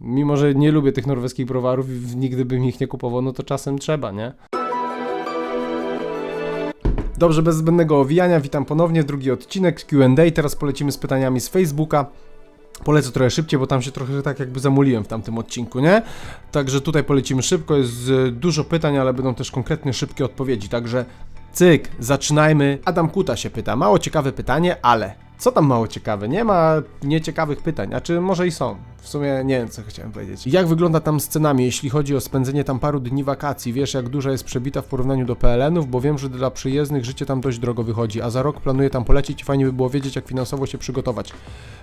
Mimo, że nie lubię tych norweskich browarów i nigdy bym ich nie kupował, no to czasem trzeba, nie? Dobrze, bez zbędnego owijania, witam ponownie, drugi odcinek Q&A, teraz polecimy z pytaniami z Facebooka. Polecę trochę szybciej, bo tam się trochę tak jakby zamuliłem w tamtym odcinku, nie? Także tutaj polecimy szybko, jest e, dużo pytań, ale będą też konkretnie szybkie odpowiedzi, także cyk, zaczynajmy. Adam Kuta się pyta, mało ciekawe pytanie, ale co tam mało ciekawe? Nie ma nieciekawych pytań, a czy może i są? W sumie nie wiem, co chciałem powiedzieć. Jak wygląda tam z cenami, jeśli chodzi o spędzenie tam paru dni wakacji? Wiesz, jak duża jest przebita w porównaniu do PLN-ów, bo wiem, że dla przyjezdnych życie tam dość drogo wychodzi, a za rok planuję tam polecieć i fajnie by było wiedzieć, jak finansowo się przygotować.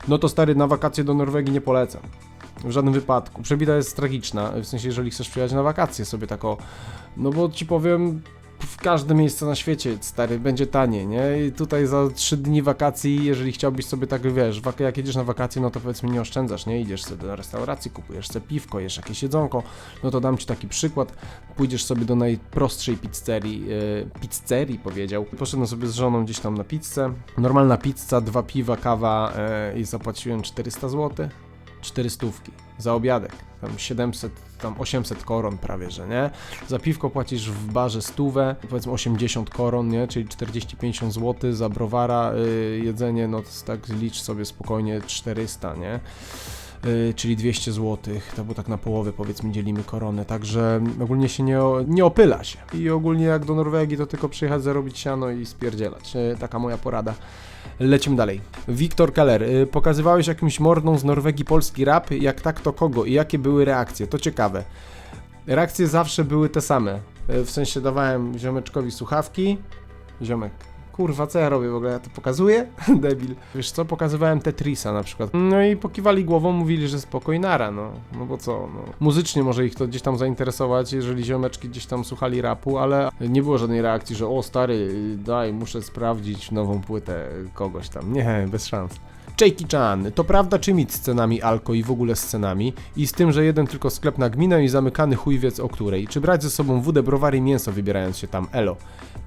No to stary, na wakacje do Norwegii nie polecam. W żadnym wypadku. Przebita jest tragiczna, w sensie, jeżeli chcesz przyjechać na wakacje sobie tako, no bo ci powiem, w każde miejsce na świecie, stary, będzie taniej, nie? I tutaj za 3 dni wakacji, jeżeli chciałbyś sobie tak, wiesz, jak jedziesz na wakacje, no to powiedzmy nie oszczędzasz, nie? Idziesz sobie do restauracji, kupujesz sobie piwko, jesz jakieś jedzonko, no to dam ci taki przykład, pójdziesz sobie do najprostszej pizzerii, yy, pizzerii powiedział, poszedłem sobie z żoną gdzieś tam na pizzę, normalna pizza, dwa piwa, kawa yy, i zapłaciłem 400 zł, 400 za obiadek, tam 700, tam 800 koron prawie, że nie? Za piwko płacisz w barze stówę, powiedzmy 80 koron, nie? Czyli 40-50 zł, za browara y, jedzenie, no to tak licz sobie spokojnie 400, nie? Y, czyli 200 zł, to bo tak na połowę powiedzmy dzielimy koronę, także ogólnie się nie, nie opyla się. I ogólnie jak do Norwegii to tylko przyjechać, zarobić siano i spierdzielać. Y, Taka moja porada. Lecimy dalej. Wiktor Keller, y, pokazywałeś jakimś mordą z Norwegii polski rap? Jak tak, to kogo? I jakie były reakcje? To ciekawe. Reakcje zawsze były te same. W sensie dawałem ziomeczkowi słuchawki. Ziomek. Kurwa, co ja robię w ogóle? Ja to pokazuję? Debil. Wiesz co, pokazywałem Tetrisa na przykład. No i pokiwali głową, mówili, że spokoj, nara, no. No bo co, no. Muzycznie może ich to gdzieś tam zainteresować, jeżeli ziomeczki gdzieś tam słuchali rapu, ale nie było żadnej reakcji, że o stary, daj, muszę sprawdzić nową płytę kogoś tam. Nie, bez szans. Jakey Chan, to prawda czy mit z cenami alko i w ogóle z cenami? I z tym, że jeden tylko sklep na gminę i zamykany chuj wiec o której? Czy brać ze sobą wódę, browary i mięso wybierając się tam? Elo.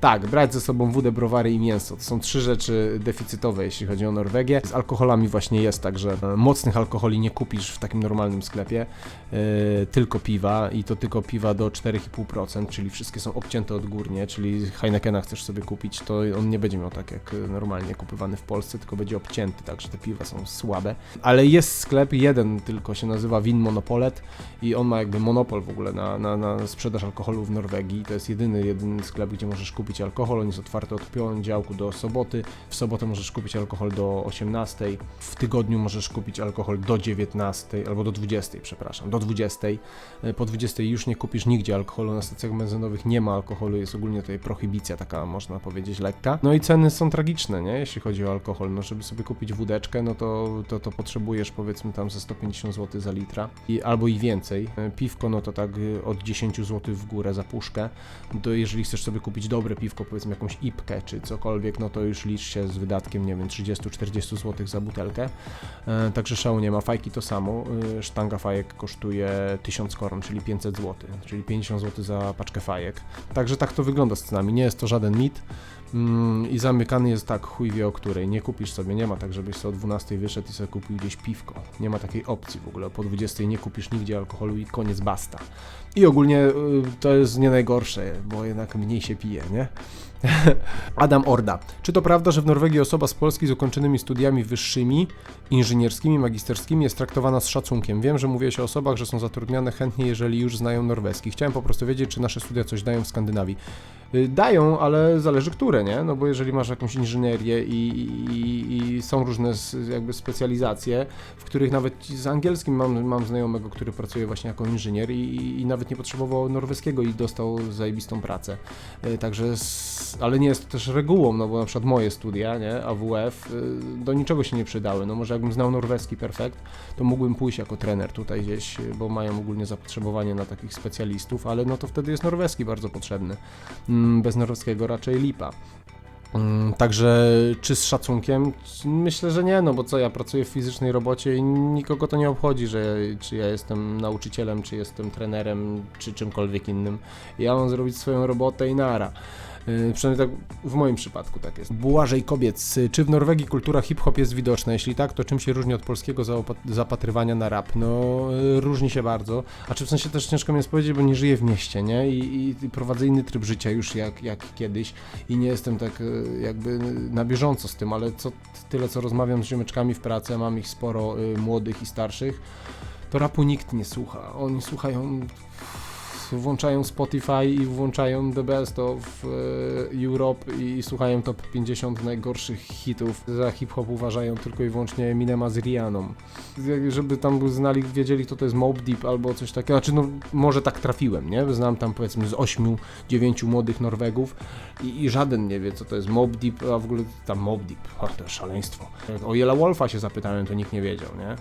Tak, brać ze sobą wódę, browary i mięso. To są trzy rzeczy deficytowe, jeśli chodzi o Norwegię. Z alkoholami właśnie jest tak, że e, mocnych alkoholi nie kupisz w takim normalnym sklepie, e, tylko piwa i to tylko piwa do 4,5%, czyli wszystkie są obcięte odgórnie, czyli Heinekena chcesz sobie kupić, to on nie będzie miał tak jak e, normalnie kupywany w Polsce, tylko będzie obcięty, także te piwa są słabe. Ale jest sklep, jeden tylko się nazywa Win Monopolet i on ma jakby monopol w ogóle na, na, na sprzedaż alkoholu w Norwegii. To jest jedyny, jedyny sklep, gdzie możesz kupić alkohol. On jest otwarty od poniedziałku do soboty. W sobotę możesz kupić alkohol do 18. W tygodniu możesz kupić alkohol do 19 albo do 20, przepraszam, do 20. E, Po 20 już nie kupisz nigdzie alkoholu. Na stacjach benzynowych nie ma alkoholu. Jest ogólnie tutaj prohibicja taka, można powiedzieć, lekka. No i ceny są tragiczne, nie? Jeśli chodzi o alkohol. No, żeby sobie kupić wódeczkę, no to, to, to potrzebujesz powiedzmy tam ze 150 zł za litra i, albo i więcej. E, Piwko, no to tak y, od 10 zł w górę za puszkę. To jeżeli chcesz sobie kupić dobre piwko, powiedzmy jakąś ipkę czy cokolwiek, no to już licz się z wydatkiem, nie wiem, 30-40 zł za butelkę. E, także szału nie ma. Fajki to samo. E, sztanga fajek kosztuje 1000 koron, czyli 500 zł, czyli 50 zł za paczkę fajek. Także tak to wygląda z cenami. Nie jest to żaden mit. Mm, I zamykany jest tak, chuj wie o której. Nie kupisz sobie, nie ma tak, żebyś sobie o 12 wyszedł i sobie kupił gdzieś piwko. Nie ma takiej opcji w ogóle. Po 20 nie kupisz nigdzie alkoholu i koniec basta. I ogólnie y, to jest nie najgorsze, bo jednak mniej się pije, nie? Adam Orda. Czy to prawda, że w Norwegii osoba z Polski z ukończonymi studiami wyższymi, inżynierskimi, magisterskimi jest traktowana z szacunkiem? Wiem, że mówię o osobach, że są zatrudniane chętnie, jeżeli już znają norweski. Chciałem po prostu wiedzieć, czy nasze studia coś dają w Skandynawii. Y, Dają, ale zależy które, nie? No bo jeżeli masz jakąś inżynierię i, i, i są różne jakby specjalizacje, w których nawet z angielskim mam, mam znajomego, który pracuje właśnie jako inżynier i, i nawet nie potrzebował norweskiego i dostał zajebistą pracę. Y, Także, s- ale nie jest to też regułą, no bo na przykład moje studia, nie, AWF, y, do niczego się nie przydały. No może jakbym znał norweski perfekt, to mógłbym pójść jako trener tutaj gdzieś, bo mają ogólnie zapotrzebowanie na takich specjalistów, ale no to wtedy jest norweski bardzo potrzebny. Mm, Bez norweskiego raczej lipa. Mm, Także czy z szacunkiem? Myślę, że nie, no bo co, ja pracuję w fizycznej robocie i nikogo to nie obchodzi, że czy ja jestem nauczycielem, czy jestem trenerem, czy czymkolwiek innym. Ja mam zrobić swoją robotę i nara. Yy, przynajmniej tak w moim przypadku tak jest. Błażej Kobiec, czy w Norwegii kultura hip-hop jest widoczna? Jeśli tak, to czym się różni od polskiego zapatrywania na rap? No, y, różni się bardzo. A czy w sensie też ciężko mi jest powiedzieć, bo nie żyję w mieście, nie? I, i, prowadzę inny tryb życia już jak, jak kiedyś i nie jestem tak y, jakby na bieżąco z tym, ale co tyle co rozmawiam z ziomeczkami w pracy, mam ich sporo y, młodych i starszych, to rapu nikt nie słucha. Oni słuchają włączają Spotify i włączają The Best of Europe i słuchają top 50 najgorszych hitów. Za hip-hop uważają tylko i wyłącznie Eminema z Rihanną. Jak- Żeby tam znali, wiedzieli kto to jest Mob Deep albo coś takiego, znaczy no może tak trafiłem, nie? Znam tam powiedzmy z 8, 9 młodych Norwegów i, i żaden nie wie co to jest Mob Deep, a w ogóle tam Mob Deep, o, to szaleństwo. O Yellow Wolfa się zapytałem, to nikt nie wiedział, nie?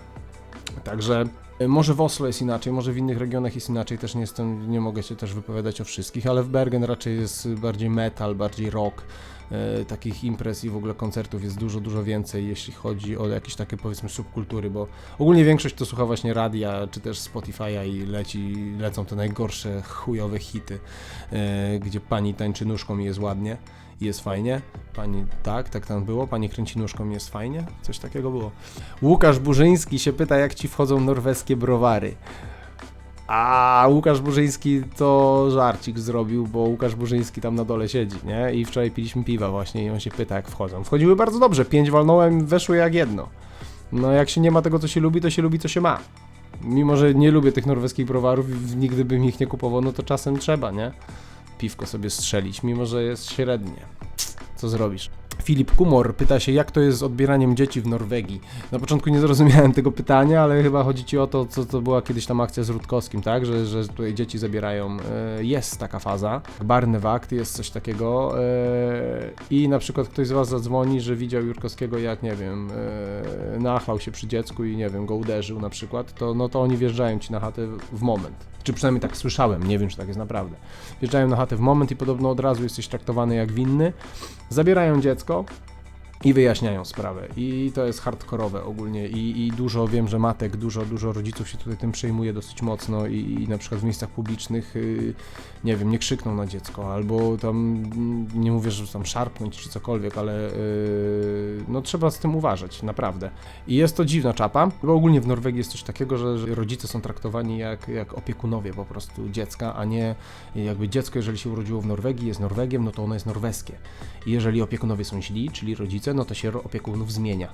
Także może w Oslo jest inaczej, może w innych regionach jest inaczej, też nie jestem, nie mogę się też wypowiadać o wszystkich, ale w Bergen raczej jest bardziej metal, bardziej rock. E, takich imprez i w ogóle koncertów jest dużo, dużo więcej, jeśli chodzi o jakieś takie powiedzmy subkultury, bo ogólnie większość to słucha właśnie radia, czy też Spotify'a i leci, lecą te najgorsze chujowe hity, e, gdzie pani tańczy nóżką i jest ładnie jest fajnie. Pani, tak, tak tam było, pani kręci nóżką jest fajnie, coś takiego było. Łukasz Burzyński się pyta, jak ci wchodzą norweskie browary. A Łukasz Burzyński to żarcik zrobił, bo Łukasz Burzyński tam na dole siedzi, nie? I wczoraj piliśmy piwa właśnie i on się pyta, jak wchodzą. Wchodziły bardzo dobrze, pięć walnąłem, weszły jak jedno. No jak się nie ma tego, co się lubi, to się lubi, co się ma. Mimo, że nie lubię tych norweskich browarów i nigdy bym ich nie kupował, no to czasem trzeba, nie? Piwko sobie strzelić, mimo, że jest średnie. Co zrobisz? Filip Kumor pyta się, jak to jest z odbieraniem dzieci w Norwegii. Na początku nie zrozumiałem tego pytania, ale chyba chodzi ci o to, co to była kiedyś tam akcja z Rutkowskim, tak? Że, że tutaj dzieci zabierają. E, Jest taka faza. Barnewakt jest coś takiego. e, I na przykład ktoś z was zadzwoni, że widział Jurkowskiego, jak nie wiem, e, nachlał się przy dziecku i nie wiem, go uderzył na przykład, to no to oni wjeżdżają ci na chatę w moment. Czy przynajmniej tak słyszałem, nie wiem, czy tak jest naprawdę. Wjeżdżają na chatę w moment i podobno od razu jesteś traktowany jak winny. Zabierają dziecko Glasgow. I wyjaśniają sprawę. I to jest hardkorowe ogólnie I, i dużo wiem, że matek, dużo, dużo rodziców się tutaj tym przejmuje dosyć mocno i, i na przykład w miejscach publicznych, y, nie wiem, nie krzykną na dziecko, albo tam, mm, nie mówię, że tam szarpnąć czy cokolwiek, ale y, no trzeba z tym uważać, naprawdę. I jest to dziwna czapa, bo ogólnie w Norwegii jest coś takiego, że, że rodzice są traktowani jak, jak opiekunowie po prostu dziecka, a nie jakby dziecko, jeżeli się urodziło w Norwegii, jest Norwegiem, no to ono jest norweskie. I jeżeli opiekunowie są źli, czyli rodzice, no to się opiekunów zmienia.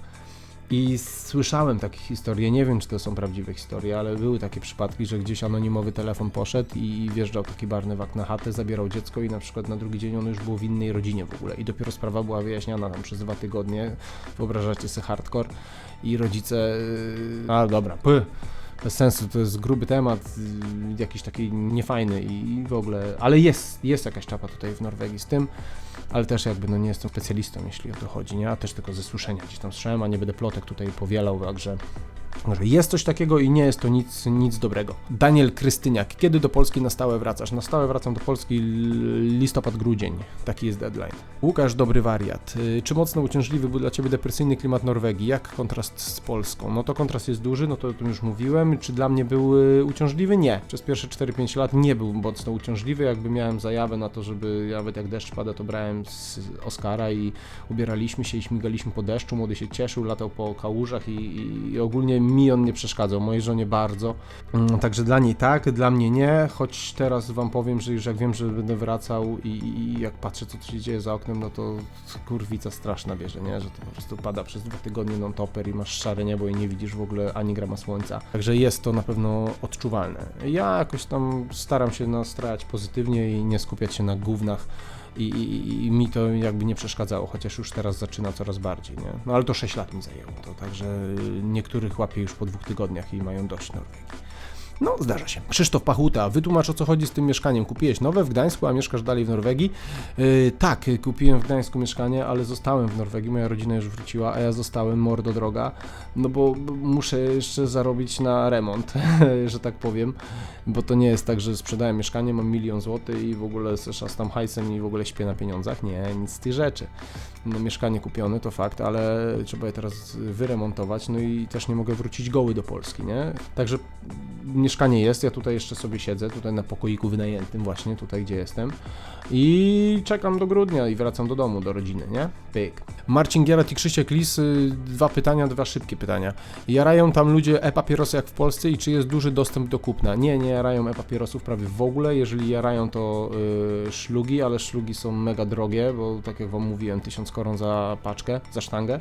I słyszałem takie historie, nie wiem czy to są prawdziwe historie, ale były takie przypadki, że gdzieś anonimowy telefon poszedł i wjeżdżał taki barnewak na chatę, zabierał dziecko i na przykład na drugi dzień ono już było w innej rodzinie w ogóle. I dopiero sprawa była wyjaśniana tam przez dwa tygodnie. Wyobrażacie sobie hardcore i rodzice... yy, A dobra, py. Bez sensu, to jest gruby temat, yy, jakiś taki niefajny i w ogóle, ale jest, jest jakaś czapa tutaj w Norwegii z tym, ale też jakby no nie jestem specjalistą, jeśli o to chodzi, nie? A też tylko ze słyszenia gdzieś tam słyszałem, a nie będę plotek tutaj powielał, także że jest coś takiego i nie jest to nic, nic dobrego. Daniel Krystyniak, kiedy do Polski na stałe wracasz? Na stałe wracam do Polski l- listopad, grudzień. Taki jest deadline. Łukasz, dobry wariat. Y, Czy mocno uciążliwy był dla Ciebie depresyjny klimat Norwegii? Jak kontrast z Polską? No to kontrast jest duży, no to o tym już mówiłem. Czy dla mnie był y, uciążliwy? Nie. Przez pierwsze 4-5 lat nie był mocno uciążliwy. Jakby miałem zajawę na to, żeby nawet jak deszcz pada, to brałem z Oscara i ubieraliśmy się i śmigaliśmy po deszczu. Młody się cieszył, latał po kałużach i, i ogólnie mi on nie przeszkadzał, mojej żonie bardzo. Mm, Także dla niej tak, dla mnie nie, choć teraz wam powiem, że już jak wiem, że będę wracał i, i jak patrzę co tu się dzieje za oknem, no to kurwica straszna bierze, nie? Że to po prostu pada przez dwa tygodnie non-topper i masz szare niebo i nie widzisz w ogóle ani grama słońca. Także jest to na pewno odczuwalne. Ja jakoś tam staram się nastrajać pozytywnie i nie skupiać się na gównach i, i, i mi to jakby nie przeszkadzało, chociaż już teraz zaczyna coraz bardziej, nie? No ale to 6 lat mi zajęło to, także niektórych łapię już po dwóch tygodniach i mają dość Norwegii. No, zdarza się. Krzysztof Pachuta, wytłumacz o co chodzi z tym mieszkaniem. Kupiłeś nowe w Gdańsku, a mieszkasz dalej w Norwegii? Yy, tak, kupiłem w Gdańsku mieszkanie, ale zostałem w Norwegii, moja rodzina już wróciła, a ja zostałem mordo droga, no bo muszę jeszcze zarobić na remont, że tak powiem, bo to nie jest tak, że sprzedałem mieszkanie, mam milion złotych i w ogóle szastam hajsem i w ogóle śpię na pieniądzach. Nie, nic z tych rzeczy. No, mieszkanie kupione to fakt, ale trzeba je teraz wyremontować, no i też nie mogę wrócić goły do Polski, nie? Także mieszkanie jest, ja tutaj jeszcze sobie siedzę, tutaj na pokoiku wynajętym właśnie, tutaj gdzie jestem i czekam do grudnia i wracam do domu, do rodziny, nie? Pyk. Marcin Gierat i Krzysiek Lis, y, dwa pytania, dwa szybkie pytania. Jarają tam ludzie e-papierosy jak w Polsce i czy jest duży dostęp do kupna? Nie, nie jarają e-papierosów prawie w ogóle, jeżeli jarają to y, szlugi, ale szlugi są mega drogie, bo tak jak wam mówiłem, 1000 koron za paczkę, za sztangę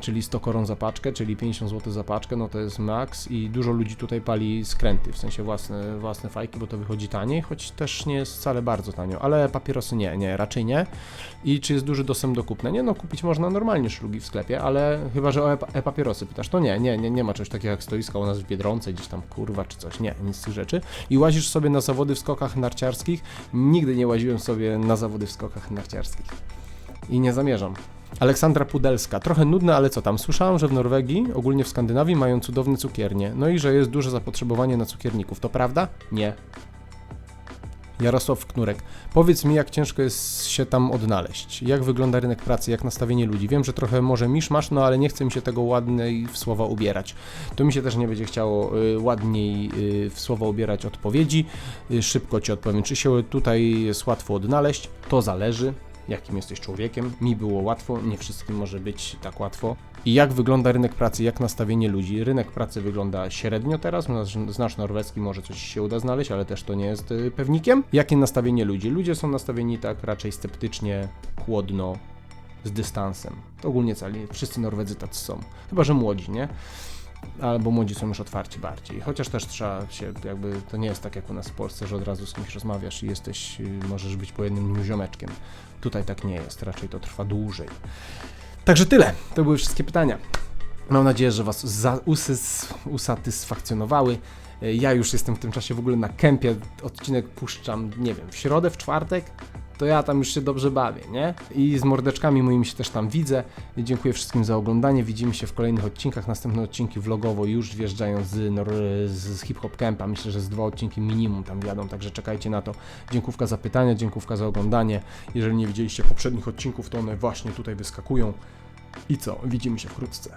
czyli 100 koron za paczkę, czyli 50 zł za paczkę, no to jest maks i dużo ludzi tutaj pali skręty, w sensie własne, własne fajki, bo to wychodzi taniej, choć też nie jest wcale bardzo tanio, ale papierosy nie, nie, raczej nie. I czy jest duży dostęp do kupna? Nie, no kupić można normalnie szlugi w sklepie, ale chyba, że o e- e-papierosy pytasz, to nie, nie, nie, nie ma czegoś takiego jak stoiska u nas w Biedronce, gdzieś tam kurwa czy coś, nie, nic z tych rzeczy. I łazisz sobie na zawody w skokach narciarskich? Nigdy nie łaziłem sobie na zawody w skokach narciarskich. I nie zamierzam. Aleksandra Pudelska. Trochę nudne, ale co tam? Słyszałam, że w Norwegii, ogólnie w Skandynawii, mają cudowne cukiernie. No i że jest duże zapotrzebowanie na cukierników. To prawda? Nie. Jarosław Knurek. Powiedz mi, jak ciężko jest się tam odnaleźć? Jak wygląda rynek pracy? Jak nastawienie ludzi? Wiem, że trochę może misz masz, no ale nie chce mi się tego ładniej w słowa ubierać. To mi się też nie będzie chciało y, ładniej y, w słowa ubierać odpowiedzi. Y, szybko ci odpowiem, czy się tutaj jest łatwo odnaleźć? To zależy jakim jesteś człowiekiem. Mi było łatwo, nie wszystkim może być tak łatwo. I jak wygląda rynek pracy, jak nastawienie ludzi? Rynek pracy wygląda średnio teraz, znasz, norweski, może coś się uda znaleźć, ale też to nie jest y, pewnikiem. Jakie nastawienie ludzi? Ludzie są nastawieni tak raczej sceptycznie, chłodno, z dystansem. To ogólnie cali, wszyscy Norwedzy tacy są. Chyba, że młodzi, nie? Albo młodzi są już otwarci bardziej. Chociaż też trzeba się, jakby, to nie jest tak jak u nas w Polsce, że od razu z kimś rozmawiasz i jesteś, y, możesz być po jednym dniu ziomeczkiem. Tutaj tak nie jest, raczej to trwa dłużej. Także tyle. To były wszystkie pytania. Mam nadzieję, że Was usatysfakcjonowały. Ja już jestem w tym czasie w ogóle na kempie. Odcinek puszczam, nie wiem, w środę, w czwartek. To ja tam już się dobrze bawię, nie? I z mordeczkami moimi się też tam widzę. Dziękuję wszystkim za oglądanie. Widzimy się w kolejnych odcinkach. Następne odcinki vlogowo już wjeżdżają z, Nor- z, Hip Hop Campa. Myślę, że z dwa odcinki minimum tam jadą, także czekajcie na to. Dziękówka za pytania, dziękówka za oglądanie. Jeżeli nie widzieliście poprzednich odcinków, to one właśnie tutaj wyskakują. I co? Widzimy się wkrótce.